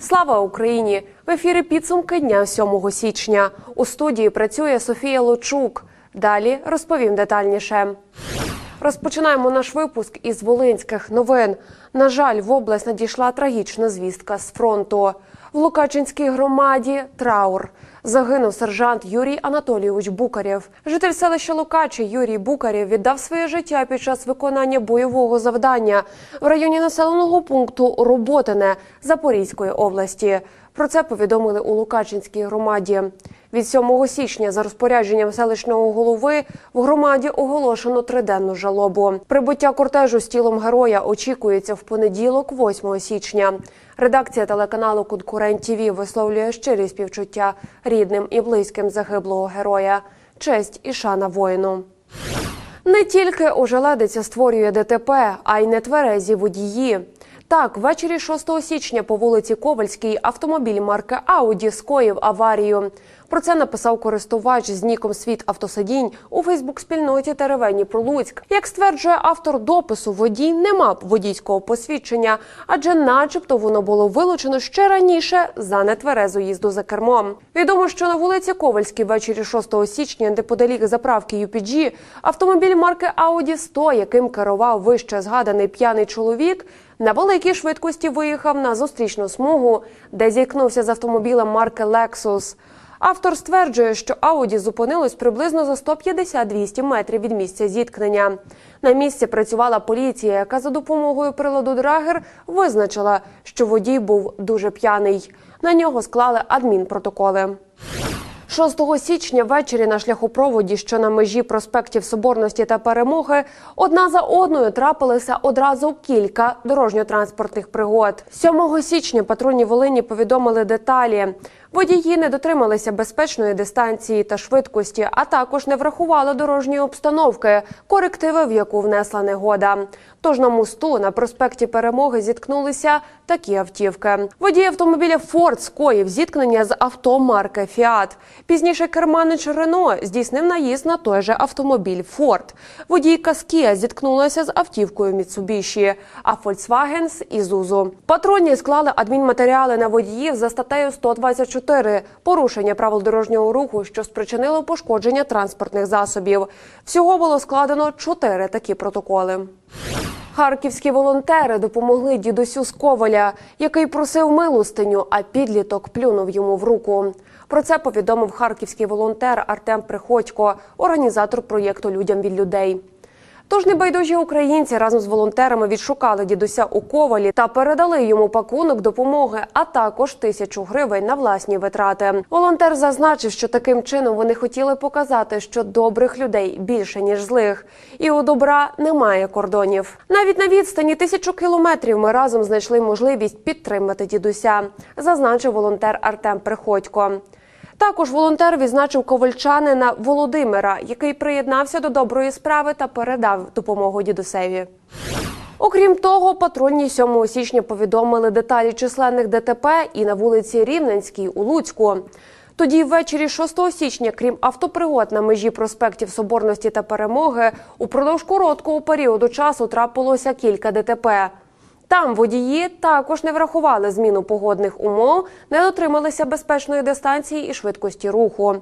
Слава Україні! В ефірі підсумки дня 7 січня. У студії працює Софія Лочук. Далі розповім детальніше. Розпочинаємо наш випуск із волинських новин. На жаль, в область надійшла трагічна звістка з фронту. В Лукачинській громаді траур. Загинув сержант Юрій Анатолійович Букарєв. Житель селища Лукачі Юрій Букарєв віддав своє життя під час виконання бойового завдання в районі населеного пункту Роботине Запорізької області. Про це повідомили у Лукачинській громаді. Від 7 січня за розпорядженням селищного голови в громаді оголошено триденну жалобу. Прибуття кортежу з тілом героя очікується в понеділок, 8 січня. Редакція телеканалу Конкурент ТІВІ висловлює щирі співчуття рідним і близьким загиблого героя. Честь і шана воїну. Не тільки ожеледиця створює ДТП, а й нетверезі водії. Так, ввечері 6 січня по вулиці Ковальській автомобіль марки Ауді скоїв аварію. Про це написав користувач з ніком Світ автосидінь у Фейсбук-спільноті Теревені про Луцьк. Як стверджує автор допису, водій не мав водійського посвідчення, адже, начебто, воно було вилучено ще раніше за нетверезу їзду за кермом. Відомо, що на вулиці Ковальській ввечері 6 січня, неподалік заправки UPG, автомобіль марки Audi 100, яким керував вище згаданий п'яний чоловік, на великій швидкості виїхав на зустрічну смугу, де зіткнувся з автомобілем марки Lexus. Автор стверджує, що Ауді зупинилось приблизно за 150-200 метрів від місця зіткнення. На місці працювала поліція, яка за допомогою приладу Драгер визначила, що водій був дуже п'яний. На нього склали адмінпротоколи. 6 січня ввечері на шляхопроводі, що на межі проспектів Соборності та Перемоги, одна за одною трапилися одразу кілька дорожньо-транспортних пригод. 7 січня патрульні Волині повідомили деталі. Водії не дотрималися безпечної дистанції та швидкості, а також не врахували дорожньої обстановки, корективи, в яку внесла негода. Тож на мосту на проспекті Перемоги зіткнулися такі автівки. Водій автомобіля Форд скоїв зіткнення з авто марки Фіат. Пізніше керманич Рено здійснив наїзд на той же автомобіль Форд. Водійка з зіткнулася з автівкою Mitsubishi, а Volkswagen з Ізузу. Патрульні склали адмінматеріали на водіїв за статтею 124 – порушення правил дорожнього руху, що спричинило пошкодження транспортних засобів. Всього було складено чотири такі протоколи. Харківські волонтери допомогли дідусю з Коваля, який просив милостиню, а підліток плюнув йому в руку. Про це повідомив харківський волонтер Артем Приходько, організатор проєкту Людям від людей. Тож небайдужі українці разом з волонтерами відшукали дідуся у ковалі та передали йому пакунок допомоги, а також тисячу гривень на власні витрати. Волонтер зазначив, що таким чином вони хотіли показати, що добрих людей більше ніж злих, і у добра немає кордонів. Навіть на відстані тисячу кілометрів ми разом знайшли можливість підтримати дідуся, зазначив волонтер Артем Приходько. Також волонтер відзначив ковальчанина Володимира, який приєднався до доброї справи та передав допомогу дідусеві. Окрім того, патрульні 7 січня повідомили деталі численних ДТП і на вулиці Рівненській у Луцьку. Тоді ввечері 6 січня, крім автопригод на межі проспектів Соборності та Перемоги, упродовж короткого періоду часу трапилося кілька ДТП. Там водії також не врахували зміну погодних умов, не дотрималися безпечної дистанції і швидкості руху.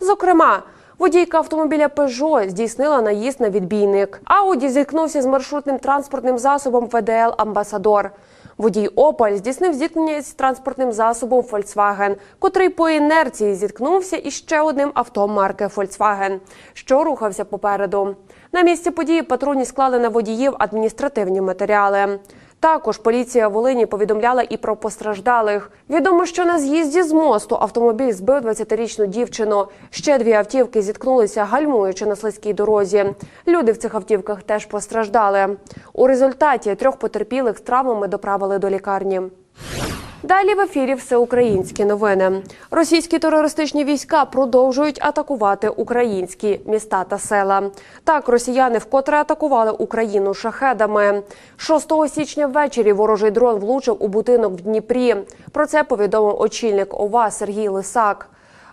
Зокрема, водійка автомобіля Пежо здійснила наїзд на відбійник. Ауді зіткнувся з маршрутним транспортним засобом ВДЛ Амбасадор. Водій Опель здійснив зіткнення з транспортним засобом Volkswagen, котрий по інерції зіткнувся із ще одним авто марки Volkswagen, що рухався попереду. На місці події патрульні склали на водіїв адміністративні матеріали. Також поліція Волині повідомляла і про постраждалих. Відомо, що на з'їзді з мосту автомобіль збив 20-річну дівчину. Ще дві автівки зіткнулися, гальмуючи на слизькій дорозі. Люди в цих автівках теж постраждали. У результаті трьох потерпілих з травмами доправили до лікарні. Далі в ефірі всеукраїнські новини. Російські терористичні війська продовжують атакувати українські міста та села. Так, росіяни вкотре атакували Україну шахедами. 6 січня ввечері ворожий дрон влучив у будинок в Дніпрі. Про це повідомив очільник ОВА Сергій Лисак.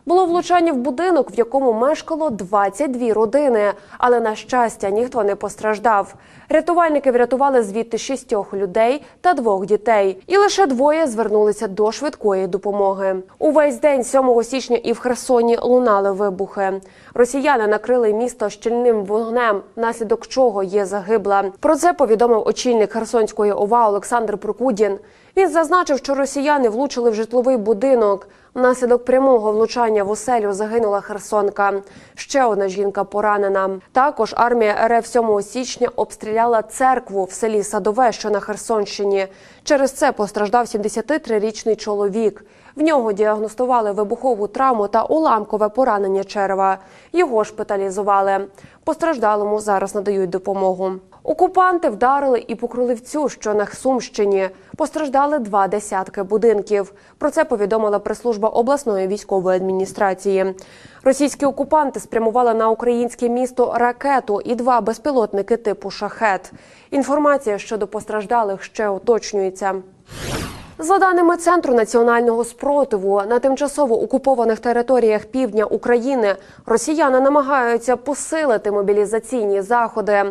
Було влучання в будинок, в якому мешкало 22 родини, але на щастя ніхто не постраждав. Рятувальники врятували звідти шістьох людей та двох дітей, і лише двоє звернулися до швидкої допомоги. Увесь день 7 січня і в Херсоні лунали вибухи. Росіяни накрили місто щільним вогнем, внаслідок чого є загибла. Про це повідомив очільник Херсонської ОВА Олександр Прокудін. Він зазначив, що росіяни влучили в житловий будинок. Внаслідок прямого влучання в оселю загинула Херсонка. Ще одна жінка поранена. Також армія РФ 7 січня обстріляла церкву в селі Садове, що на Херсонщині. Через це постраждав 73-річний чоловік. В нього діагностували вибухову травму та уламкове поранення черева. Його шпиталізували. Постраждалому зараз надають допомогу. Окупанти вдарили і по Кролівцю, що на Сумщині. Постраждали два десятки будинків. Про це повідомила прес-служба обласної військової адміністрації. Російські окупанти спрямували на українське місто ракету і два безпілотники типу шахет. Інформація щодо постраждалих ще уточнюється. За даними Центру національного спротиву, на тимчасово окупованих територіях півдня України росіяни намагаються посилити мобілізаційні заходи.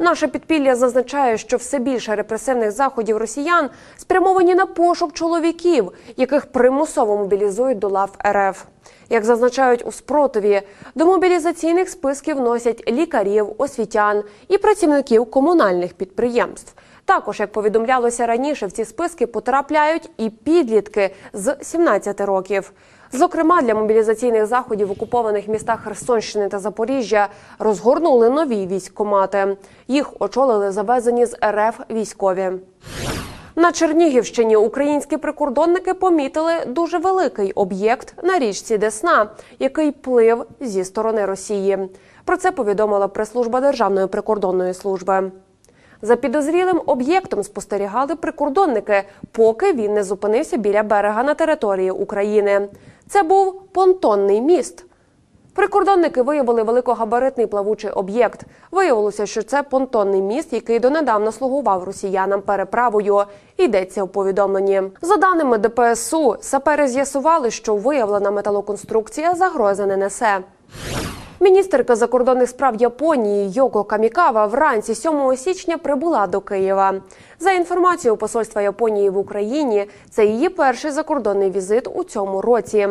Наше підпілля зазначає, що все більше репресивних заходів росіян спрямовані на пошук чоловіків, яких примусово мобілізують до лав РФ. Як зазначають у спротиві, до мобілізаційних списків вносять лікарів, освітян і працівників комунальних підприємств. Також, як повідомлялося раніше, в ці списки потрапляють і підлітки з 17 років. Зокрема, для мобілізаційних заходів в окупованих містах Херсонщини та Запоріжжя розгорнули нові військкомати. Їх очолили завезені з РФ військові. На Чернігівщині українські прикордонники помітили дуже великий об'єкт на річці Десна, який плив зі сторони Росії. Про це повідомила прес-служба Державної прикордонної служби. За підозрілим об'єктом спостерігали прикордонники, поки він не зупинився біля берега на території України. Це був понтонний міст. Прикордонники виявили великогабаритний плавучий об'єкт. Виявилося, що це понтонний міст, який донедавна слугував росіянам переправою. Йдеться у повідомленні. За даними ДПСУ, сапери з'ясували, що виявлена металоконструкція загрози не несе. Міністерка закордонних справ Японії Йоко Камікава вранці 7 січня прибула до Києва. За інформацією посольства Японії в Україні, це її перший закордонний візит у цьому році.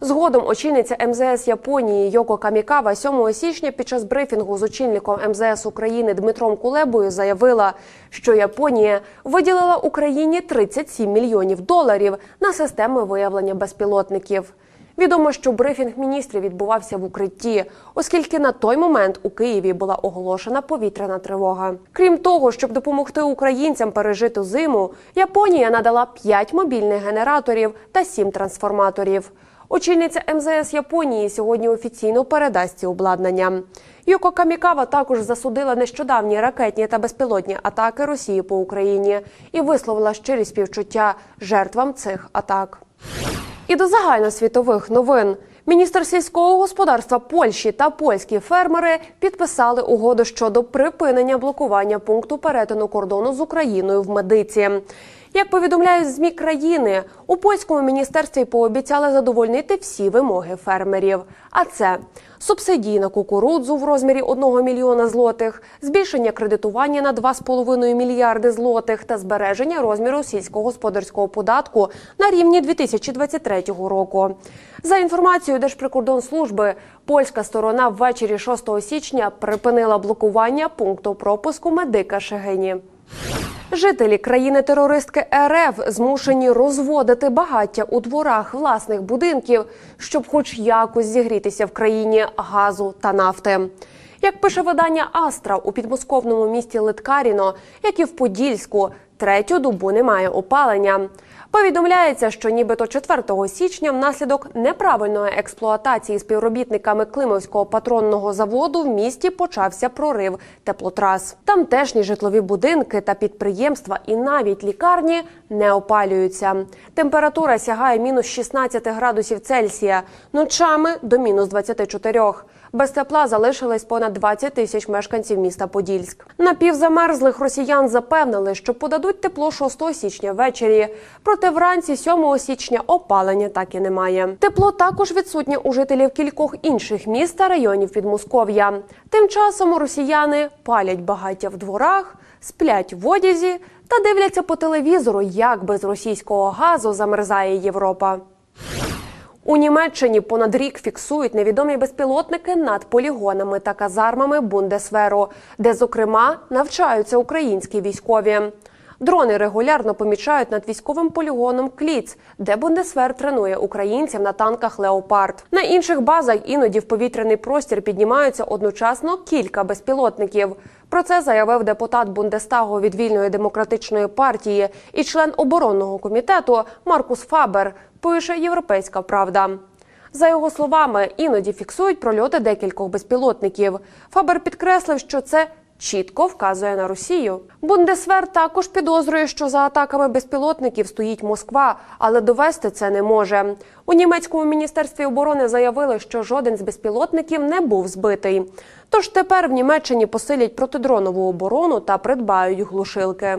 Згодом очільниця МЗС Японії Йоко Камікава 7 січня під час брифінгу з очільником МЗС України Дмитром Кулебою заявила, що Японія виділила Україні 37 мільйонів доларів на системи виявлення безпілотників. Відомо, що брифінг міністрів відбувався в укритті, оскільки на той момент у Києві була оголошена повітряна тривога. Крім того, щоб допомогти українцям пережити зиму, Японія надала 5 мобільних генераторів та 7 трансформаторів. Очільниця МЗС Японії сьогодні офіційно передасть ці обладнання. Йоко Камікава також засудила нещодавні ракетні та безпілотні атаки Росії по Україні і висловила щирі співчуття жертвам цих атак. І до загальносвітових новин. Міністр сільського господарства Польщі та польські фермери підписали угоду щодо припинення блокування пункту перетину кордону з Україною в медиці. Як повідомляють змі країни, у польському міністерстві пообіцяли задовольнити всі вимоги фермерів. А це субсидії на кукурудзу в розмірі 1 мільйона злотих, збільшення кредитування на 2,5 мільярди злотих та збереження розміру сільськогосподарського податку на рівні 2023 року. За інформацією Держприкордонслужби, польська сторона ввечері 6 січня припинила блокування пункту пропуску медика Шегині. Жителі країни-терористки РФ змушені розводити багаття у дворах власних будинків, щоб хоч якось зігрітися в країні газу та нафти. Як пише видання Астра у підмосковному місті Литкаріно, як і в Подільську, третю добу немає опалення. Повідомляється, що нібито 4 січня внаслідок неправильної експлуатації співробітниками Климовського патронного заводу в місті почався прорив теплотрас. Тамтешні житлові будинки та підприємства і навіть лікарні не опалюються. Температура сягає мінус 16 градусів Цельсія, ночами до мінус 24. Без тепла залишились понад 20 тисяч мешканців міста Подільськ. Напівзамерзлих росіян запевнили, що подадуть тепло 6 січня ввечері. Проте вранці 7 січня опалення так і немає. Тепло також відсутнє у жителів кількох інших міст та районів Підмосков'я. Тим часом росіяни палять багаття в дворах, сплять в одязі та дивляться по телевізору, як без російського газу замерзає Європа. У Німеччині понад рік фіксують невідомі безпілотники над полігонами та казармами Бундесверу, де, зокрема, навчаються українські військові. Дрони регулярно помічають над військовим полігоном Кліц, де Бундесвер тренує українців на танках Леопард. На інших базах іноді в повітряний простір піднімаються одночасно кілька безпілотників. Про це заявив депутат Бундестагу від вільної демократичної партії і член оборонного комітету Маркус Фабер. Пише Європейська Правда. За його словами, іноді фіксують прольоти декількох безпілотників. Фабер підкреслив, що це чітко вказує на Росію. Бундесвер також підозрює, що за атаками безпілотників стоїть Москва, але довести це не може. У німецькому міністерстві оборони заявили, що жоден з безпілотників не був збитий. Тож тепер в Німеччині посилять протидронову оборону та придбають глушилки.